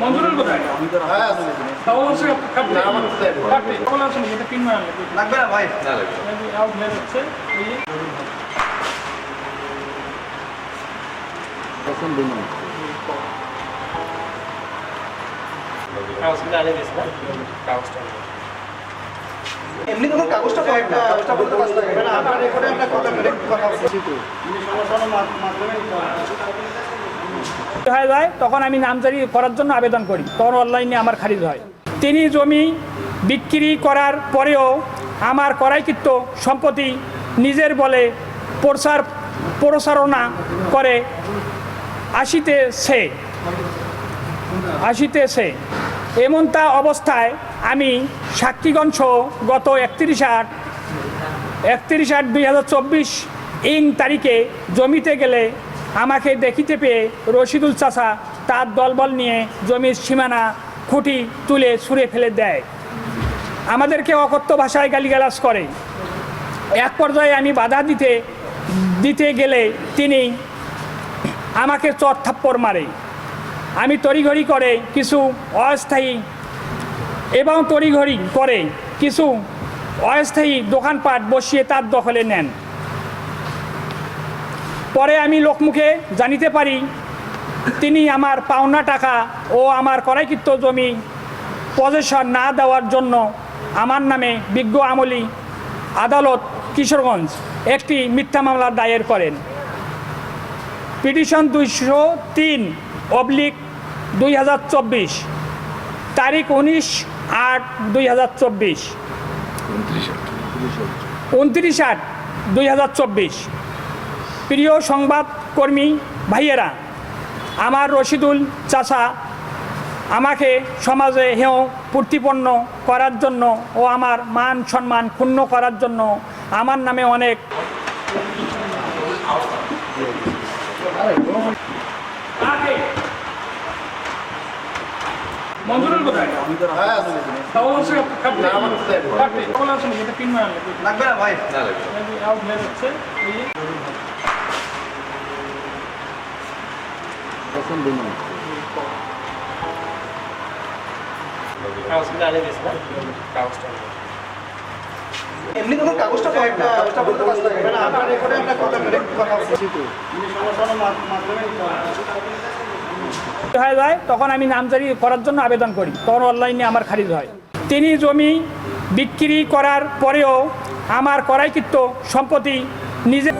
মঞ্জুরুল কোথায়? হ্যাঁ। আছে। আমার কোথায়? কাটতে আছে এটা পিন মারা লাগবে। লাগবে না ভাই? আউট হয়ে যাচ্ছে। এই যে। এমনি তোমার কাগজটা পাই না। কাগজটা বলতে পারছ না। আপনার রেকর্ডে আমরা কথা বলে। কথা বলছি তো সমস্যার মাধ্যমে হয়ে যায় তখন আমি নামজারি করার জন্য আবেদন করি। তখন অনলাইনে আমার খারিজ হয়। তিনি জমি বিক্রি করার পরেও আমার করাইকৃত সম্পত্তি নিজের বলে প্রসার প্রসারণা করে আসিতেছে আসিতেছে এমনটা অবস্থায় আমি সাক্ষীগঞ্জ গত একত্রিশ আট একত্রিশ আট দুই হাজার চব্বিশ ইং তারিখে জমিতে গেলে আমাকে দেখিতে পেয়ে রশিদুল চাষা তার দলবল নিয়ে জমির সীমানা খুঁটি তুলে ছুঁড়ে ফেলে দেয়। আমাদেরকে অকথ্য ভাষায় গালিগালাজ করে। এক পর্যায়ে আমি বাধা দিতে দিতে গেলে তিনি আমাকে চট থাপ্পড় মারে। আমি তড়িঘড়ি করে কিছু অস্থায়ী এবং তড়িঘড়ি করে কিছু অস্থায়ী দোকানপাট বসিয়ে তার দখলে নেন। পরে আমি লোকমুখে জানিতে পারি তিনি আমার পাওনা টাকা ও আমার করাইকৃত জমি পজেশন না দেওয়ার জন্য আমার নামে বিজ্ঞ আমলি আদালত কিশোরগঞ্জ একটি মিথ্যা মামলা দায়ের করেন। পিটিশন দুইশো তিন অবলিক দুই হাজার চব্বিশ তারিখ উনিশ আট দুই হাজার চব্বিশ। উনত্রিশ আট দুই হাজার চব্বিশ। প্রিয় সংবাদকর্মী ভাইয়েরা আমার রশিদুল চাষা আমাকে সমাজে হেও প্রতিপন্ন করার জন্য ও আমার মান সম্মান ক্ষুণ্ণ করার জন্য আমার নামে অনেক মঞ্জুরুল কোথায় হ্যাঁ লাগবে না ভাই আউট হয়ে যাচ্ছে এই যে। এমনি তোমার কাগজটা কাগজটা বলতে পারছ না আপনার রেকর্ডে আমরা কথা বলে কথা বলছি তো সমস্যার মাধ্যমে হয়ে যায় তখন আমি নামজারি করার জন্য আবেদন করি তখন অনলাইনে আমার খারিজ হয় তিনি জমি বিক্রি করার পরেও আমার করাইকৃত সম্পত্তি নিজে